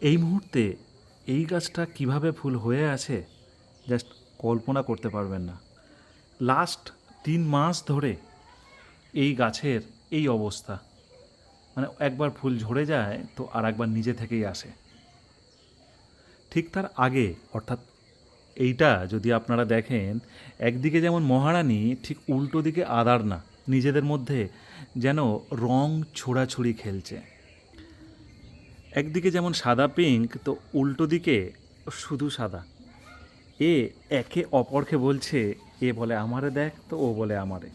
এই মুহূর্তে এই গাছটা কীভাবে ফুল হয়ে আছে, জাস্ট কল্পনা করতে পারবেন না। লাস্ট তিন মাস ধরে এই গাছের এই অবস্থা। মানে একবার ফুল ঝরে যায় তো আর একবার নিজে থেকেই আসে। ঠিক তার আগে, অর্থাৎ এইটা যদি আপনারা দেখেন, একদিকে যেমন মহারানী, ঠিক উল্টো দিকে আদার না, নিজেদের মধ্যে যেন রং ছোড়াছুড়ি খেলছে। একদিকে যেমন সাদা পিঙ্ক তো উল্টো দিকে শুধু সাদা। এ একে অপরকে বলছে, এ বলে আমারে দেখ, তো ও বলে আমারে।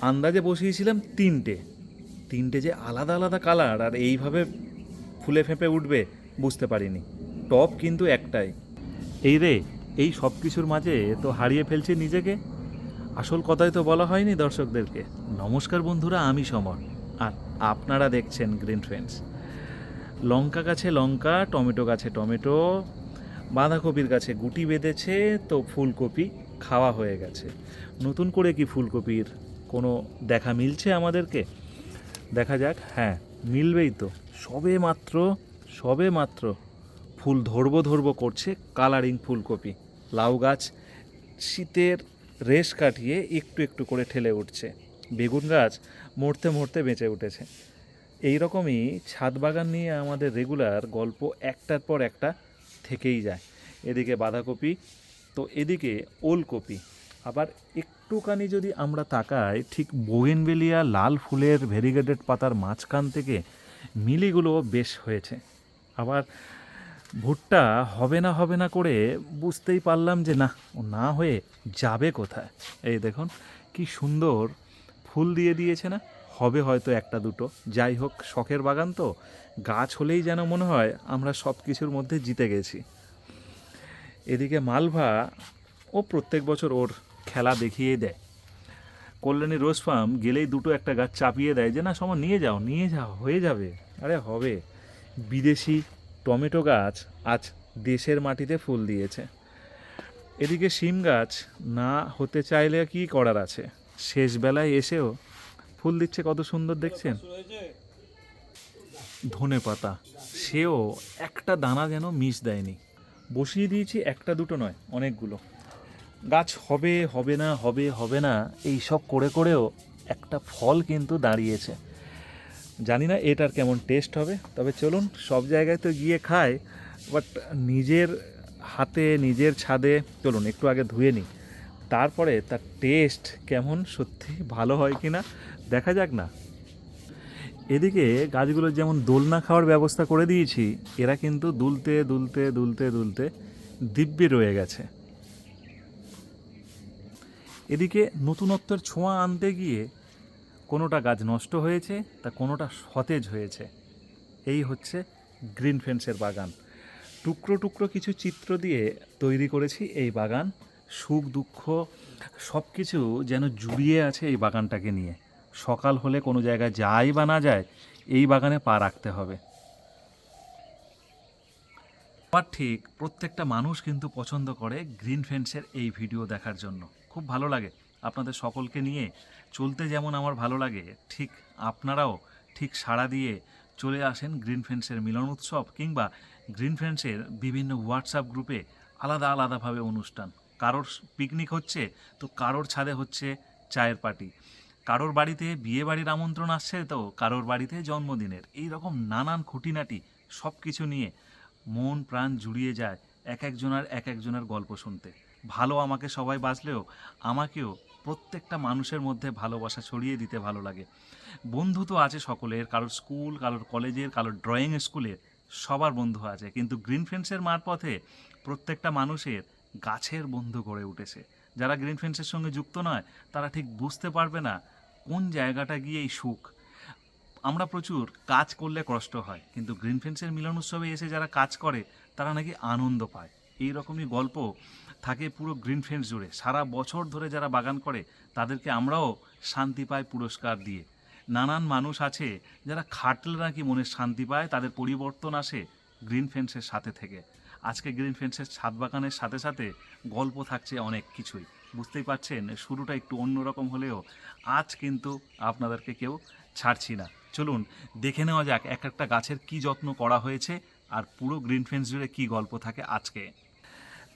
আন্দাজে বসিয়েছিলাম তিনটে। তিনটে যে আলাদা আলাদা কালার আর এইভাবে ফুলে ফেঁপে উঠবে, বুঝতে পারিনি। টপ কিন্তু একটাই। এই রে, এই সব কিছুর মাঝে তো হারিয়ে ফেলছে নিজেকে? আসল কথাই তো বলা হয়নি দর্শকদেরকে। নমস্কার বন্ধুরা, আমি সমর। আর আপনারা দেখছেন গ্রিন ফ্রেন্ডস লঙ্কা গাছে লঙ্কা, টমেটো গাছে টমেটো, বাঁধাকপির গাছে গুটি বেঁধেছে, তো ফুলকপি খাওয়া হয়ে গেছে। নতুন করে কি ফুলকপির কোনো দেখা মিলছে আমাদেরকে? দেখা যাক হ্যাঁ মিলবেই তো। সবে মাত্র সবে মাত্র ফুল ধরবো ধরবো করছে কালারিং ফুলকপি। লাউ গাছ শীতের রেশ কাটিয়ে একটু একটু করে ঠেলে উঠছে। বেগুন গাছ মরতে মরতে বেঁচে উঠেছে। এই রকমই ছাদ বাগান নিয়ে আমাদের রেগুলার গল্প একটার পর একটা থেকেই যায়। এদিকে বাঁধাকপি, তো এদিকে ওলকপি। আবার একটুখানি যদি আমরা তাকাই, ঠিক বোগেনবেলিয়া লাল ফুলের ভেরিগেটেড পাতার মাঝখান থেকে মিলিগুলো বেশ হয়েছে। আবার ভুট্টা হবে না হবে না করে বুঝতেই পারলাম যে না না হয়ে যাবে কোথায়। এই দেখুন, কি সুন্দর ফুল দিয়ে দিয়েছে না? হবে হয়তো একটা দুটো। যাই হোক, শখের বাগান তো। গাছ হলেই যেন মনে হয় আমরা সব কিছুর মধ্যে জিতে গেছি। এদিকে মালভা ও প্রত্যেক বছর ওর খেলা দেখিয়ে দেয়। কল্যাণী রোজ ফার্ম গেলেই দুটো একটা গাছ চাপিয়ে দেয় যে, না, সময় নিয়ে যাও নিয়ে যাও, হয়ে যাবে। আরে, হবে। বিদেশি টমেটো গাছ আজ দেশের মাটিতে ফুল দিয়েছে। এদিকে শিম গাছ না হতে চাইলে কি করার আছে? শেষ বেলায় এসেও ফুল দিচ্ছে কত সুন্দর দেখছেন? ধনে পাতা। সেও একটা দানা যেন মিস দেয়নি। বসিয়ে দিয়েছি একটা দুটো নয়, অনেকগুলো। গাছ হবে হবে না, হবে হবে না, এই সব করে করেও একটা ফল কিন্তু দাঁড়িয়েছে। জানি না এটার কেমন টেস্ট হবে, তবে চলুন, সব জায়গায় তো গিয়ে খায়, বাট নিজের হাতে, নিজের ছাদে, চলুন, একটু আগে ধুয়ে নিই। তারপরে তার টেস্ট কেমন, সত্যি ভালো হয় কি না দেখা যাক না। এদিকে গাছগুলোর যেমন দোলনা খাওয়ার ব্যবস্থা করে দিয়েছি, এরা কিন্তু দুলতে দুলতে দুলতে দুলতে দিব্যি রয়ে গেছে। এদিকে নতুনত্বের ছোঁয়া আনতে গিয়ে কোনোটা গাছ নষ্ট হয়েছে, তা কোনোটা সতেজ হয়েছে। এই হচ্ছে গ্রিন ফেন্সের বাগান। টুকরো টুকরো কিছু চিত্র দিয়ে তৈরি করেছি এই বাগান। সুখ, দুঃখ সব কিছু যেন জুড়িয়ে আছে এই বাগানটাকে নিয়ে। সকাল হলে কোনো জায়গায় যাই বা না যায় এই বাগানে পা রাখতে হবে। আবার ঠিক প্রত্যেকটা মানুষ কিন্তু পছন্দ করে গ্রিন ফেন্সের এই ভিডিও দেখার জন্য। খুব ভালো লাগে। আপনাদের সকলকে নিয়ে চলতে যেমন আমার ভালো লাগে, ঠিক আপনারাও ঠিক সাড়া দিয়ে চলে আসেন গ্রিন ফ্রেন্ডসের মিলন উৎসব কিংবা গ্রিন ফ্রেন্ডসের বিভিন্ন হোয়াটসঅ্যাপ গ্রুপে আলাদা, আলাদাভাবে অনুষ্ঠান। কারোর পিকনিক হচ্ছে, তো কারোর ছাদে হচ্ছে চায়ের পার্টি কারোর বাড়িতে বিয়ে বাড়ির আমন্ত্রণ আসছে, তো কারোর বাড়িতে জন্মদিনের। এই রকম নানান খুঁটিনাটি সব কিছু নিয়ে মন প্রাণ জুড়িয়ে যায় এক একজনের এক একজনের গল্প শুনতে। ভালো আমাকে সবাই বাঁচলেও আমাকেও প্রত্যেকটা মানুষের মধ্যে ভালোবাসা ছড়িয়ে দিতে ভালো লাগে। বন্ধু তো আছে সকলের, কারোর স্কুল কারোর কলেজের কারোর ড্রয়িং স্কুলের সবার বন্ধু আছে। কিন্তু গ্রিন ফ্রেন্ডসের মারপথে প্রত্যেকটা মানুষের গাছের বন্ধু গড়ে উঠেছে। যারা গ্রিন ফ্রেন্ডসের সঙ্গে যুক্ত নয়, তারা ঠিক বুঝতে পারবে না কোন জায়গাটা গিয়ে এই সুখ। আমরা প্রচুর কাজ করলে কষ্ট হয়, কিন্তু গ্রিন ফ্রেন্ডসের মিলন উৎসবে এসে যারা কাজ করে, তারা নাকি আনন্দ পায়। এই রকমই গল্প থাকে পুরো গ্রিন ফ্রেন্ডস জুড়ে। সারা বছর ধরে যারা বাগান করে, তাদেরকে আমরাও শান্তি পাই পুরস্কার দিয়ে। নানান মানুষ আছে যারা খাটলে নাকি মনে শান্তি পায়, তাদের পরিবর্তন আসে গ্রিন ফেন্সের সাথে থেকে। আজকে গ্রিন ফেন্সের ছাদ বাগানের সাথে সাথে গল্প থাকছে অনেক কিছুই। বুঝতেই পারছেন, শুরুটা একটু অন্যরকম হলেও আজ কিন্তু আপনাদেরকে কেউ ছাড়ছি না। চলুন, দেখে নেওয়া যাক এক একটা গাছের কি যত্ন করা হয়েছে আর পুরো গ্রিন ফেন্স জুড়ে কী গল্প থাকে আজকে।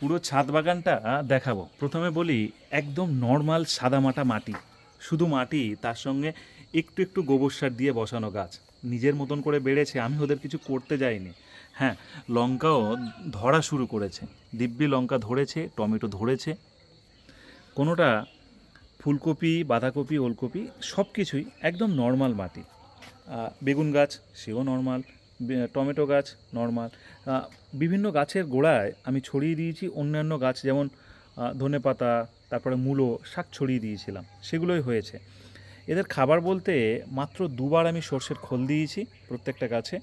পুরো ছাদ বাগানটা দেখাবো। প্রথমে বলি, একদম নর্মাল সাদামাটা মাটি। শুধু মাটি, তার সঙ্গে একটু একটু গোবর সার দিয়ে বসানো গাছ। নিজের মতন করে বেড়েছে, আমি ওদের কিছু করতে যাইনি। হ্যাঁ লঙ্কাও ধরা শুরু করেছে। দিব্যি লঙ্কা ধরেছে, টমেটো ধরেছে। কোনোটা ফুলকপি, বাঁধাকপি, ওলকপি সব কিছুই একদম নর্মাল মাটি। বেগুন গাছ, সেও নর্মাল। টমেটো গাছ, নর্মাল। বিভিন্ন গাছের গোড়ায় আমি ছড়িয়ে দিয়েছি অন্যান্য গাছ যেমন ধনে পাতা, তারপরে মূলো, শাক ছড়িয়ে দিয়েছিলাম। সেগুলোই হয়েছে। এদের খাবার বলতে মাত্র দুবার আমি সর্ষের খোল দিয়েছি প্রত্যেকটা গাছে।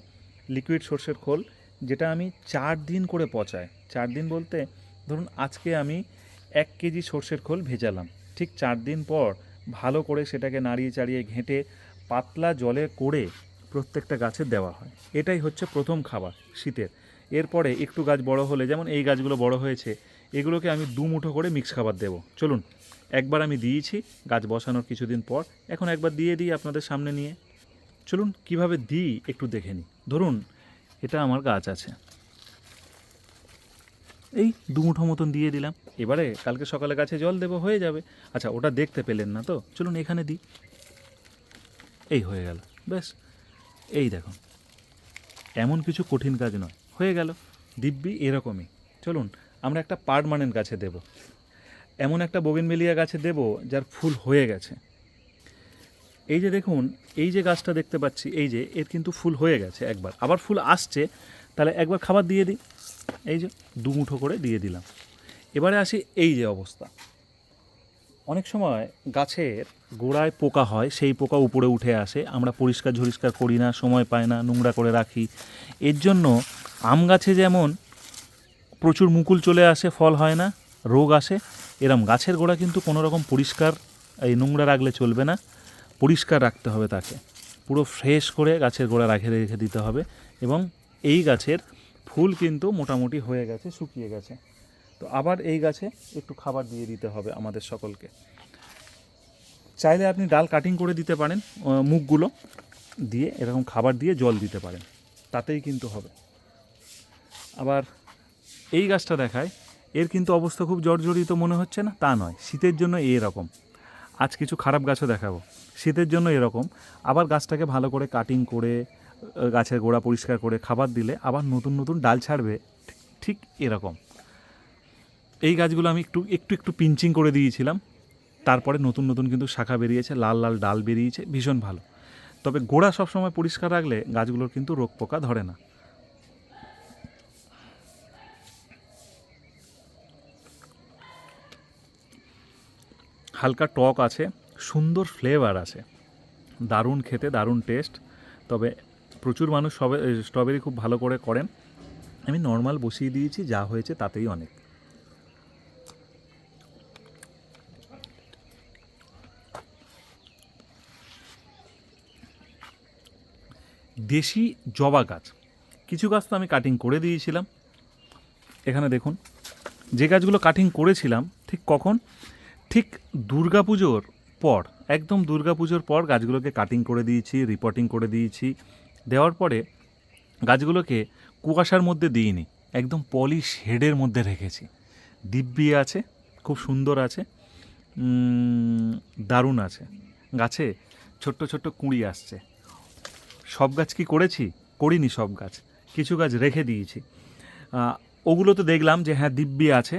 লিকুইড সর্ষের খোল। যেটা আমি চার দিন করে পচাই। চার দিন বলতে, ধরুন আজকে আমি এক কেজি সর্ষের খোল ভেজালাম। ঠিক চার দিন পর ভালো করে সেটাকে নাড়িয়ে চাড়িয়ে ঘেঁটে পাতলা জলে করে প্রত্যেকটা গাছে দেওয়া হয়। এটাই হচ্ছে প্রথম খাবার শীতের। এরপরে একটু গাছ বড় হলে, যেমন এই গাছগুলো বড় হয়েছে, এগুলোকে আমি দু মুঠো করে মিক্স খাবার দেবো। চলুন, একবার আমি দিয়েছি, গাছ বসানোর কিছুদিন পর। এখন একবার দিয়ে দিই আপনাদের সামনে নিয়ে। চলুন, কীভাবে দিই একটু দেখে নিই। ধরুন এটা আমার গাছ আছে। এই দু মুঠো মতন দিয়ে দিলাম। এবারে কালকে সকালে গাছে জল দেবো, হয়ে যাবে। আচ্ছা ওটা দেখতে পেলেন না তো? চলুন এখানে দিই। এই হয়ে গেল। ব্যাস, এই দেখুন। এমন কিছু কঠিন কাজ নয়। হয়ে গেল। দিব্যি এরকমই। চলুন, আমরা একটা পার্মানেন্ট গাছে দেব। এমন একটা বগিনবেলিয়া গাছে দেব, যার ফুল হয়ে গেছে। এই যে দেখুন, এই যে গাছটা দেখতে পাচ্ছি, এই যে, এর কিন্তু ফুল হয়ে গেছে একবার। আবার ফুল আসছে, তাহলে একবার খাবার দিয়ে দিই। এই যে, দু মুঠো করে দিয়ে দিলাম। এবারে আসি এই যে অবস্থা। অনেক সময় গাছের গোড়ায় পোকা হয়, সেই পোকা উপরে উঠে আসে। আমরা পরিষ্কার ঝরিষ্কার করি না, সময় পাই না, নোংরা করে রাখি। এর জন্য আম গাছে যেমন প্রচুর মুকুল চলে আসে, ফল হয় না, রোগ আসে, এরম গাছের গোড়া কিন্তু কোনো রকম পরিষ্কার, এই নোংরা রাখলে চলবে না। পরিষ্কার রাখতে হবে তাকে। পুরো ফ্রেশ করে গাছের গোড়া রাখে, রেখে দিতে হবে এবং এই গাছের ফুল কিন্তু মোটামুটি হয়ে গেছে, শুকিয়ে গেছে। তো আবার এই গাছে একটু খাবার দিয়ে দিতে হবে আমাদের সকলকে। চাইলে আপনি ডাল কাটিং করে দিতে পারেন মুখগুলো দিয়ে এরকম খাবার দিয়ে জল দিতে পারেন। তাতেই কিন্তু হবে। আবার এই গাছটা দেখায়, এর কিন্তু অবস্থা খুব জর্জরিত মনে হচ্ছে না? তা নয়, শীতের জন্য এরকম আজ কিছু খারাপ গাছও দেখাবো। শীতের জন্য এরকম। আবার গাছটাকে ভালো করে কাটিং করে গাছের গোড়া পরিষ্কার করে খাবার দিলে আবার নতুন নতুন ডাল ছাড়বে। ঠিক- এরকম। এই গাছগুলো আমি একটু একটু একটু পিঞ্চিং করে দিয়েছিলাম। তারপরে নতুন নতুন কিন্তু শাখা বেরিয়েছে, লাল লাল ডাল বেরিয়েছে, ভীষণ ভালো। তবে গোড়া সবসময় পরিষ্কার রাখলে গাছগুলোর কিন্তু রোগ পোকা ধরে না। হালকা টক আছে, সুন্দর ফ্লেভার আছে। দারুণ খেতে, দারুণ টেস্ট তবে প্রচুর মানুষ সবে স্ট্রবেরি খুব ভালো করে করেন। আমি নর্মাল বসিয়ে দিয়েছি, যা হয়েছে তাতেই অনেক। দেশি জবা গাছ। কিছু গাছ তো আমি কাটিং করে দিয়েছিলাম। এখানে দেখুন, যে গাছগুলো কাটিং করেছিলাম, ঠিক কখন? ঠিক দুর্গাপুজোর পর, একদম দুর্গাপুজোর পর গাছগুলোকে কাটিং করে দিয়েছি রিপোর্টিং করে দিয়েছি। দেওয়ার পরে গাছগুলোকে কুয়াশার মধ্যে দিইনি, একদম পলিশ হেডের মধ্যে রেখেছি। দিব্যি আছে, খুব সুন্দর আছে দারুণ আছে। গাছে ছোট্ট ছোট্ট কুঁড়ি আসছে। সব গাছ কি করেছি? করিনি সব গাছ, কিছু গাছ রেখে দিয়েছি। ওগুলো তো দেখলাম যে হ্যাঁ দিব্যি আছে,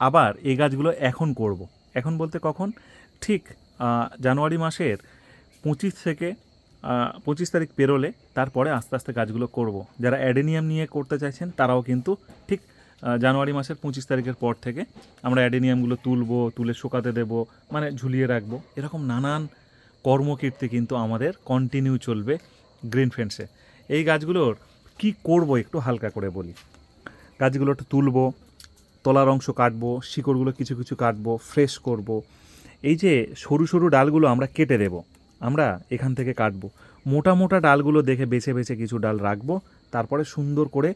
আবার এই গাছগুলো এখন করব। এখন বলতে কখন? ঠিক জানুয়ারি মাসের পঁচিশ থেকে পঁচিশ তারিখ পেরোলে তারপরে আস্তে আস্তে গাছগুলো করব। যারা অ্যাডেনিয়াম নিয়ে করতে চাইছেন, তারাও কিন্তু ঠিক জানুয়ারি মাসের পঁচিশ তারিখের পর থেকে আমরা অ্যাডেনিয়ামগুলো তুলবো, তুলে শুকাতে দেব মানে ঝুলিয়ে রাখব। এরকম নানান কর্মকীর্তি কিন্তু আমাদের কন্টিনিউ চলবে গ্রিন ফ্রেন্ডসে এই গাছগুলোর কি করব একটু হালকা করে বলি। গাছগুলো একটু তুলবো তলার অংশ কাটবো, শিকড়গুলো কিছু কিছু কাটবো ফ্রেশ করব। এই যে সরু সরু ডালগুলো আমরা কেটে দেব, আমরা এখান থেকে কাটবো মোটা মোটা ডালগুলো দেখে বেছে বেছে কিছু ডাল রাখব, তারপরে সুন্দর করে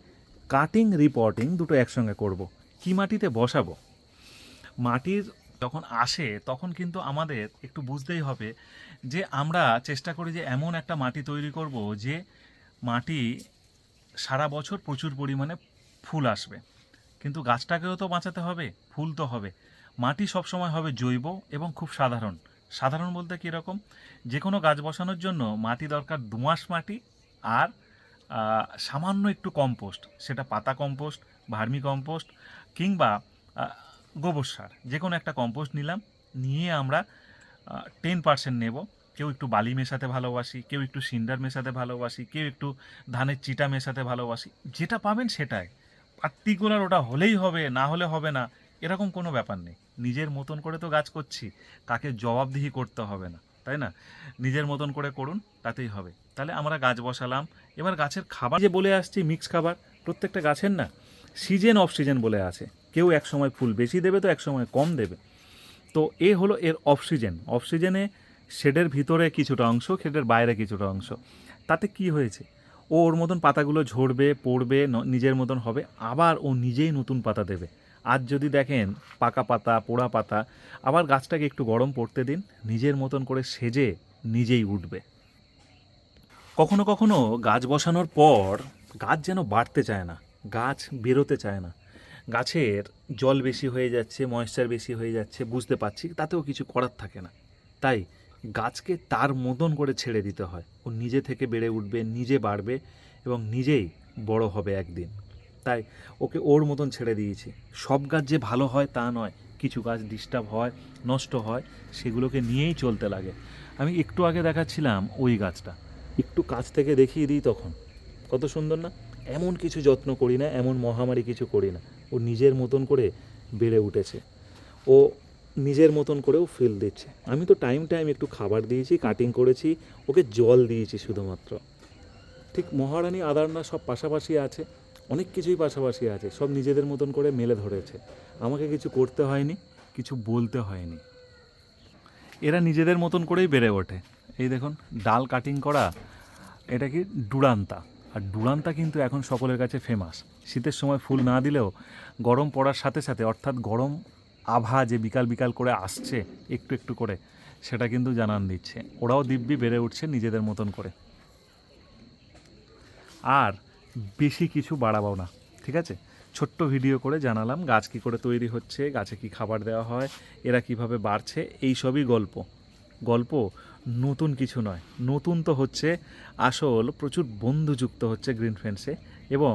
কাটিং রিপোর্টিং দুটো একসঙ্গে করব। কি মাটিতে বসাবো মাটির যখন আসে, তখন কিন্তু আমাদের একটু বুঝতেই হবে যে আমরা চেষ্টা করি যে এমন একটা মাটি তৈরি করব যে মাটি সারা বছর প্রচুর পরিমাণে ফুল আসবে কিন্তু গাছটাকেও তো বাঁচাতে হবে, ফুল তো হবে। মাটি সবসময় হবে জৈব এবং খুব সাধারণ। সাধারণ বলতে কীরকম যে কোনো গাছ বসানোর জন্য মাটি দরকার দুমাস মাটি আর সামান্য একটু কম্পোস্ট। সেটা পাতা কম্পোস্ট, ভার্মি কম্পোস্ট কিংবা গোবর সার। যে কোনো একটা কম্পোস্ট নিলাম, নিয়ে আমরা টেন পার্সেন্ট নেব। কেউ একটু বালি মেশাতে ভালোবাসি, কেউ একটু সিন্ডার মেশাতে ভালোবাসি, কেউ একটু ধানের চিটা মেশাতে ভালোবাসি। যেটা পাবেন সেটাই। পার্টিকুলার ওটা হলেই হবে, না হলে হবে না, এরকম কোনো ব্যাপার নেই। নিজের মতন করে তো গাছ করছি, কাকে জবাবদিহি করতে হবে না, তাই না? নিজের মতন করে করুন, তাতেই হবে। তাহলে আমরা গাছ বসালাম। এবার গাছের খাবার যে বলে আসছি মিক্স খাবার, প্রত্যেকটা গাছের না সিজন অফ সিজন বলে আছে। কেউ এক সময় ফুল বেশি দেবে তো এক সময় কম দেবে। তো এ হলো এর অক্সিজেন অক্সিজেনে শেডের ভিতরে কিছুটা অংশ শেডের বাইরে কিছুটা অংশ। তাতে কি হয়েছে? ও ওর মতন পাতাগুলো ঝরবে, পড়বে নিজের মতন হবে, আবার ও নিজেই নতুন পাতা দেবে। আজ যদি দেখেন পাকা পাতা, পোড়া পাতা, আবার গাছটাকে একটু গরম পড়তে দিন, নিজের মতন করে সেজে নিজেই উঠবে। কখনো কখনো গাছ বসানোর পর গাছ যেন বাড়তে চায় না, গাছ বেরোতে চায় না। গাছের জল বেশি হয়ে যাচ্ছে ময়েশ্চার বেশি হয়ে যাচ্ছে, বুঝতে পারছি, তাতেও কিছু করার থাকে না। তাই গাছকে তার মতন করে ছেড়ে দিতে হয়। ও নিজে থেকে বেড়ে উঠবে, নিজে বাড়বে এবং নিজেই বড় হবে একদিন। তাই ওকে ওর মতন ছেড়ে দিয়েছি। সব গাছ যে ভালো হয় তা নয়। কিছু গাছ ডিস্টার্ব হয়, নষ্ট হয়, সেগুলোকে নিয়েই চলতে লাগে। আমি একটু আগে দেখাচ্ছিলাম ওই গাছটা। একটু কাছ থেকে দেখিয়ে দিই তখন। কত সুন্দর না? এমন কিছু যত্ন করি না, এমন মহামারী কিছু করি না। ও নিজের মতন করে বেড়ে উঠেছে। ও নিজের মতন করেও ফিল দিচ্ছে। আমি তো টাইম টাইম একটু খাবার দিয়েছি কাটিং করেছি, ওকে জল দিয়েছি শুধুমাত্র। ঠিক মহারানী, আদারনা সব পাশাপাশি আছে, অনেক কিছুই পাশাপাশি আছে, সব নিজেদের মতন করে মেলে ধরেছে। আমাকে কিছু করতে হয়নি, কিছু বলতে হয়নি। এরা নিজেদের মতন করেই বেড়ে ওঠে। এই দেখুন, ডাল কাটিং করা, এটা কি ডুরান্তা? আর ডুরান্তা কিন্তু এখন সকলের কাছে ফেমাস শীতের সময় ফুল না দিলেও গরম পড়ার সাথে সাথে, অর্থাৎ গরম আভা যে বিকাল বিকাল করে আসছে, একটু একটু করে, সেটা কিন্তু জানান দিচ্ছে। ওরাও দিব্যি বেড়ে উঠছে নিজেদের মতন করে। আর বেশি কিছু বাড়াবো না, ঠিক আছে? ছোট্ট ভিডিও করে জানালাম, গাছ কী করে তৈরি হচ্ছে, গাছে কি খাবার দেওয়া হয়, এরা কীভাবে বাড়ছে, এই সবই গল্প। গল্প নতুন কিছু নয়, নতুন তো হচ্ছে, আসল প্রচুর বন্ধু যুক্ত হচ্ছে গ্রিন ফ্রেন্ডসে এবং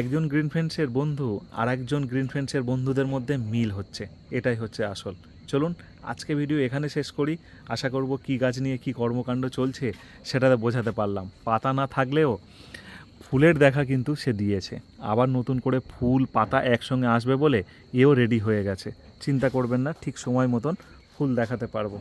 একজন গ্রিন ফ্রেন্ডসের বন্ধু আর একজন গ্রিন ফ্রেন্ডসের বন্ধুদের মধ্যে মিল হচ্ছে। এটাই হচ্ছে আসল। চলুন, আজকে ভিডিও এখানে শেষ করি। আশা করব কি গাছ নিয়ে কি কর্মকাণ্ড চলছে সেটাতে বোঝাতে পারলাম। পাতা না থাকলেও ফুলের দেখা কিন্তু সে দিয়েছে। আবার নতুন করে ফুল, পাতা একসঙ্গে আসবে বলে এও রেডি হয়ে গেছে। চিন্তা করবেন না, ঠিক সময় মতন ফুল দেখাতে পারব।